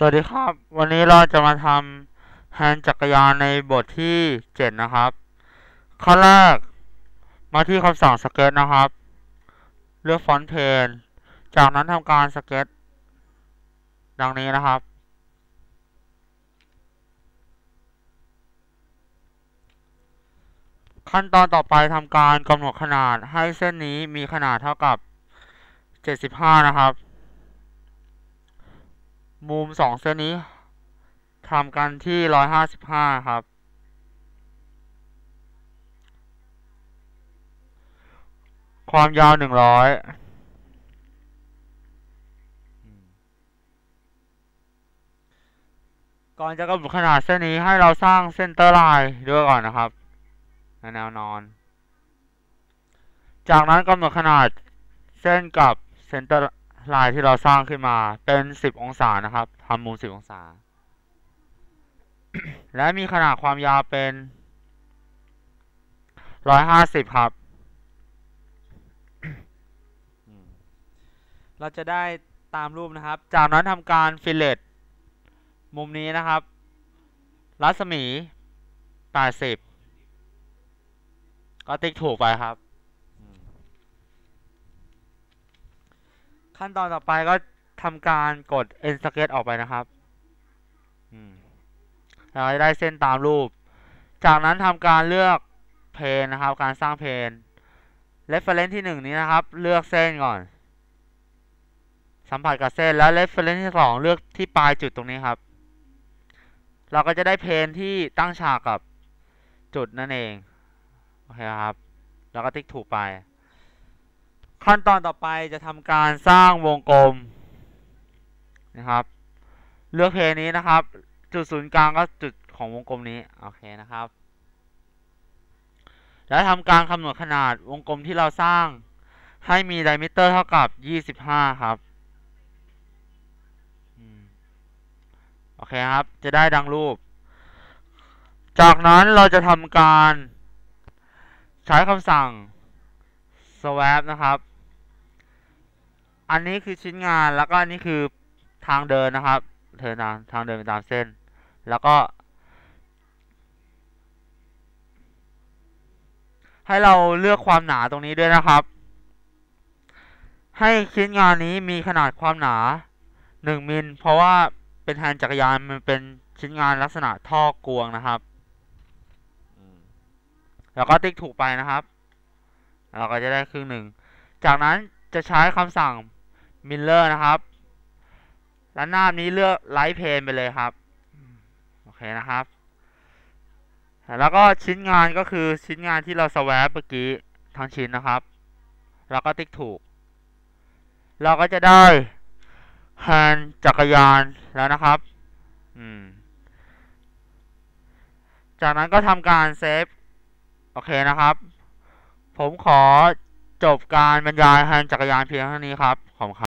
สวัสดีครับ วันนี้เราจะมาทำแฮนด์จักรยานในบทที่เจ็ดนะครับข้อแรก มาที่คำสั่งสเก็ตนะครับ เลือกฟอนต์เพนจากนั้นทำการสเก็ตดังนี้นะครับ ขั้นตอนต่อไปทำการกำหนดขนาดให้เส้นนี้มีขนาดเท่ากับ 75 นะครับ มุมสองเส้นนี้ทำกันที่ร้อยห้าสิบห้าครับ ความยาวหนึ่งร้อยก่อนจะกำหนดขนาดเส้นนี้ให้เราสร้างเส้นเตอร์ไลน์ด้วยก่อนนะครับในแนวนอน จากนั้นกำหนดขนาดเส้นกับเซนเตอร์ ลายที่เราสร้างขึ้นมาเป็นสิบองศานะครับทำมุมสิบองศา และมีขนาดความยาวเป็นร้อยห้าสิบครับ เราจะได้ตามรูปนะครับ จากนั้นทำการฟิลเลตมุมนี้นะครับ รัศมีแปดสิบก็ติ๊กถูกไปครับ ขั้นตอนต่อไปก็ทำการกด e n s k e t ออกไปนะครับเราจะได้เส้นตามรูป จากนั้นทำการเลือกเพนนะครับ การสร้างเพน reference ที่หนึ่งนี้นะครับ เลือกเส้นก่อน สัมผัสกับเส้นแล้ว reference ที่สองเลือกที่ปลายจุดตรงนี้ครับ เราก็จะได้เพนที่ตั้งฉากกับจุดนั่นเอง โอเคครับ แล้วก็ติ๊กถูกไป ขั้นตอนต่อไปจะทำการสร้างวงกลมนะครับ เลือกเพนี้นะครับ จุดศูนย์กลางก็จุดของวงกลมนี้โอเคนะครับ แล้วทำการคำนวณขนาดวงกลมที่เราสร้างให้มีไดมิเตอร์เท่ากับ 25 ครับโอเคครับ จะได้ดังรูป จากนั้นเราจะทำการใช้คำสั่ง swap นะครับ อันนี้คือชิ้นงานแล้วก็อันนี้คือทางเดินนะครับเทินทางทางเดินไปตามเส้น แล้วก็ ให้เราเลือกความหนาตรงนี้ด้วยนะครับ ให้ชิ้นงานนี้มีขนาดความหนา1มิลเพราะว่าเป็นแทนจักรยานมันเป็นชิ้นงานลักษณะท่อกวงนะครับแล้วก็ติ๊กถูกไปนะครับ เราก็จะได้ครึ่งหนึ่ง จากนั้นจะใช้คำสั่ง miller นะครับและหน้านี้เลือก light pane ไปเลยครับ โอเคนะครับ แล้วก็ชิ้นงานก็คือชิ้นงานที่เราสวปเมื่อกี้ทั้งชิ้นนะครับเราก็ติ๊กถูก เราก็จะได้แฮนด์จักรยานแล้วนะครับ อืม จากนั้นก็ทำการเซฟ โอเคนะครับ ผมขอจบการบรรยายแฮนจักรยานเพียงเท่านี้ครับ ขอบคุณ